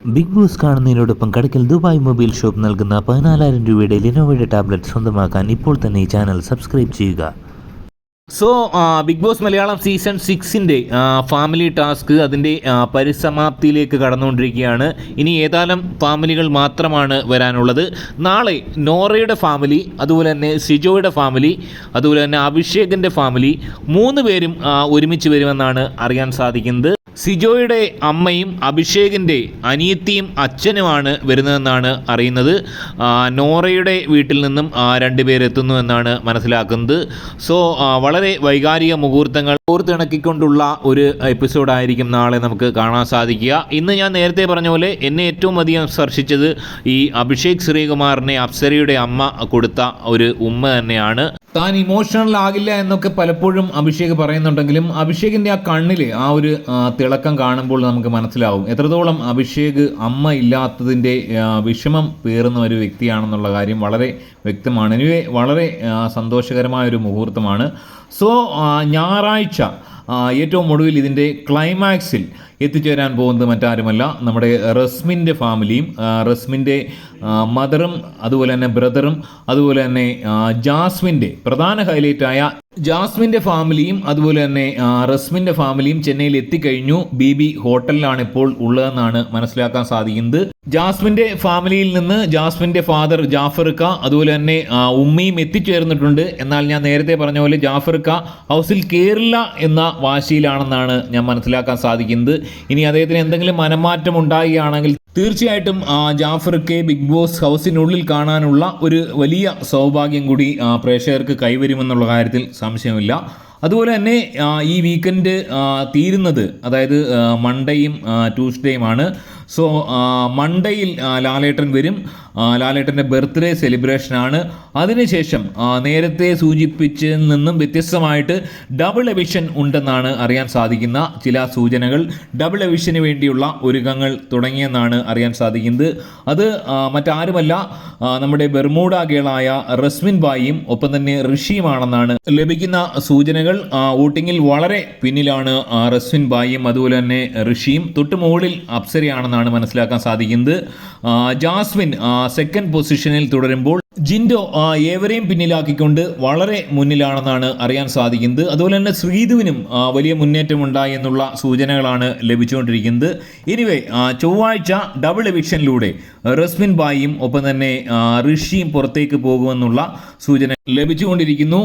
Big boss കാണുന്നതിനോടൊപ്പം Kadakkal Dubai mobile shop നൽകുന്ന പതിനാലായിരം രൂപയുടെ ലിനോവയുടെ ടാബ്ലറ്റ് സ്വന്തമാക്കാൻ ഇപ്പോൾ തന്നെ ഈ ചാനൽ സബ്സ്ക്രൈബ് ചെയ്യുക. So Bigg Boss Malayalam season സിക്സിന്റെ family task അതിന്റെ പരിസമാപ്തിയിലേക്ക് കടന്നുകൊണ്ടിരിക്കുകയാണ്. ഇനി ഏതാനും ഫാമിലികൾ മാത്രമാണ് വരാനുള്ളത്. നാളെ നോറയുടെ ഫാമിലി അതുപോലെ തന്നെ സിജോയുടെ ഫാമിലി അതുപോലെ തന്നെ അഭിഷേകിന്റെ ഫാമിലി മൂന്ന് പേരും ഒരുമിച്ച് വരുമെന്നാണ് അറിയാൻ സാധിക്കുന്നത്. സിജോയുടെ അമ്മയും അഭിഷേകിന്റെ അനിയത്തിയും അച്ഛനുമാണ് വരുന്നതെന്നാണ് അറിയുന്നത്. നോറയുടെ വീട്ടിൽ നിന്നും രണ്ടുപേരെത്തുന്നു എന്നാണ് മനസ്സിലാക്കുന്നത്. സോ വളരെ വൈകാരിക മുഹൂർത്തങ്ങൾ ഓർത്തിണക്കിക്കൊണ്ടുള്ള ഒരു എപ്പിസോഡായിരിക്കും നാളെ നമുക്ക് കാണാൻ സാധിക്കുക. ഇന്ന് ഞാൻ നേരത്തെ പറഞ്ഞ പോലെ എന്നെ ഏറ്റവും അധികം സ്പർശിച്ചത് ഈ അഭിഷേക് ശ്രീകുമാറിനെ അപ്സരയുടെ അമ്മ കൊടുത്ത ഒരു ഉമ്മ തന്നെയാണ്. താൻ ഇമോഷണൽ ആകില്ല എന്നൊക്കെ പലപ്പോഴും അഭിഷേക് പറയുന്നുണ്ടെങ്കിലും അഭിഷേകിന്റെ ആ കണ്ണിൽ ആ ഒരു തിളക്കം കാണുമ്പോൾ നമുക്ക് മനസ്സിലാവും. എത്രത്തോളം അഭിഷേക് അമ്മ ഇല്ലാത്തതിന്റെ വിഷമം പേറുന്ന ഒരു വ്യക്തിയാണെന്നുള്ള കാര്യം വളരെ വ്യക്തമാണ്. എനിവേ വളരെ ആ, സന്തോഷകരമായ ഒരു മുഹൂർത്തമാണ് സോ ഞായറാഴ്ച ഏറ്റവും ഒടുവിൽ ഇതിന്റെ ക്ലൈമാക്സിൽ എത്തിച്ചേരാൻ പോകുന്നത് മറ്റാരുമല്ല നമ്മുടെ റസ്മിന്റെ ഫാമിലിയും റസ്മിന്റെ മദറും അതുപോലെ തന്നെ ബ്രദറും അതുപോലെ തന്നെ ജാസ്മിന്റെ പ്രധാന ഹൈലൈറ്റായ ജാസ്മിന്റെ ഫാമിലിയും അതുപോലെ തന്നെ റസ്മിന്റെ ഫാമിലിയും ചെന്നൈയിൽ എത്തിക്കഴിഞ്ഞു. ബി ബി ഹോട്ടലിലാണ് ഇപ്പോൾ ഉള്ളതെന്നാണ് മനസ്സിലാക്കാൻ സാധിക്കുന്നത്. ജാസ്മിന്റെ ഫാമിലിയിൽ നിന്ന് ജാസ്മിന്റെ ഫാദർ ജാഫർക്ക അതുപോലെ തന്നെ ഉമ്മയും എത്തിച്ചേർന്നിട്ടുണ്ട്. എന്നാൽ ഞാൻ നേരത്തെ പറഞ്ഞ പോലെ ജാഫർക്ക ഹൗസിൽ കയറില്ല എന്ന വാശിയിലാണെന്നാണ് ഞാൻ മനസ്സിലാക്കാൻ സാധിക്കുന്നത്. ഇനി അദ്ദേഹത്തിന് എന്തെങ്കിലും മനമാറ്റം ഉണ്ടാകുകയാണെങ്കിൽ തീർച്ചയായിട്ടും ജാഫർക്ക് ബിഗ് ബോസ് ഹൗസിനുള്ളിൽ കാണാനുള്ള ഒരു വലിയ സൗഭാഗ്യം കൂടി പ്രേക്ഷകർക്ക് കൈവരുമെന്നുള്ള കാര്യത്തിൽ സംശയമില്ല. അതുപോലെ തന്നെ ഈ വീക്കെൻഡ് തീരുന്നത് അതായത് മൺഡേയും ട്യൂസ്ഡേയുമാണ് സോ മൺഡേയിൽ ലാലേട്ടൻ വരും. ലാലേട്ടന്റെ ബർത്ത്ഡേ സെലിബ്രേഷനാണ് അതിനുശേഷം നേരത്തെ സൂചിപ്പിച്ചതിൽ നിന്നും വ്യത്യസ്തമായിട്ട് ഡബിൾ എവിഷൻ ഉണ്ടെന്നാണ് അറിയാൻ സാധിക്കുന്ന ചില സൂചനകൾ. ഡബിൾ എവിഷന് വേണ്ടിയുള്ള ഒരുക്കങ്ങൾ തുടങ്ങിയെന്നാണ് അറിയാൻ സാധിക്കുന്നത്. അത് മറ്റാരുമല്ല നമ്മുടെ ബെർമൂഡ ഗേളായ റസ്മിൻ ബായിയും ഒപ്പം തന്നെ ഋഷിയുമാണെന്നാണ് ലഭിക്കുന്ന സൂചനകൾ. ആ, വോട്ടിങ്ങിൽ വളരെ പിന്നിലാണ് റസ്വിൻ ബായിയും അതുപോലെ തന്നെ ഋഷിയും തൊട്ട് മുകളിൽ അപ്സരയാണെന്നാണ് മനസ്സിലാക്കാൻ സാധിക്കുന്നത്. ജാസ്മിൻ സെക്കൻഡ് പൊസിഷനിൽ തുടരുമ്പോൾ ജിൻഡോ ഏവരെയും പിന്നിലാക്കിക്കൊണ്ട് വളരെ മുന്നിലാണെന്നാണ് അറിയാൻ സാധിക്കുന്നത്. അതുപോലെ തന്നെ ശ്രീധുവിനും വലിയ മുന്നേറ്റം ഉണ്ടായി എന്നുള്ള സൂചനകളാണ് ലഭിച്ചുകൊണ്ടിരിക്കുന്നത്. എനിവേ ചൊവ്വാഴ്ച ഡബിൾ എവിക്ഷനിലൂടെ റസ്മിൻ ബായിയും ഒപ്പം തന്നെ ഋഷിയും പുറത്തേക്ക് പോകുമെന്നുള്ള സൂചന ലഭിച്ചുകൊണ്ടിരിക്കുന്നു.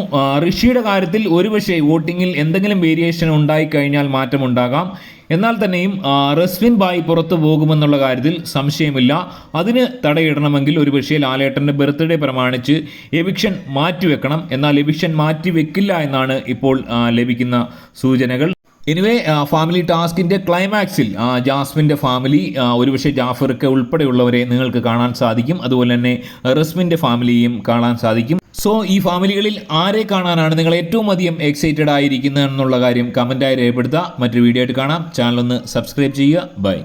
ഋഷിയുടെ കാര്യത്തിൽ ഒരുപക്ഷെ വോട്ടിങ്ങിൽ എന്തെങ്കിലും വേരിയേഷൻ ഉണ്ടായിക്കഴിഞ്ഞാൽ മാറ്റമുണ്ടാകാം. എന്നാൽ തന്നെയും റസ്വിൻ ബായി പുറത്തു പോകുമെന്നുള്ള കാര്യത്തിൽ സംശയമില്ല. അതിന് തടയിടണമെങ്കിൽ ഒരുപക്ഷെ ലാലേട്ടന്റെ ബർത്ത്ഡേ പ്രമാണിച്ച് എവിക്ഷൻ മാറ്റിവെക്കണം. എന്നാൽ എവിക്ഷൻ മാറ്റിവെക്കില്ല എന്നാണ് ഇപ്പോൾ ലഭിക്കുന്ന സൂചനകൾ. എനിവേ ഫാമിലി ടാസ്കിന്റെ ക്ലൈമാക്സിൽ ജാസ്മിന്റെ ഫാമിലി ഒരുപക്ഷെ ജാഫർക്ക് ഉൾപ്പെടെയുള്ളവരെ നിങ്ങൾക്ക് കാണാൻ സാധിക്കും. അതുപോലെ തന്നെ റസ്മിന്റെ ഫാമിലിയും കാണാൻ സാധിക്കും. സോ ഈ ഫാമിലികളിൽ ആരെ കാണാനാണ് നിങ്ങൾ ഏറ്റവും അധികം എക്സൈറ്റഡ് ആയിരിക്കുന്നത് എന്നുള്ള കാര്യം കമന്റായി രേഖപ്പെടുത്തുക. മറ്റൊരു വീഡിയോ ആയിട്ട് കാണാം. ചാനൽ ഒന്ന് സബ്സ്ക്രൈബ് ചെയ്യുക. ബൈ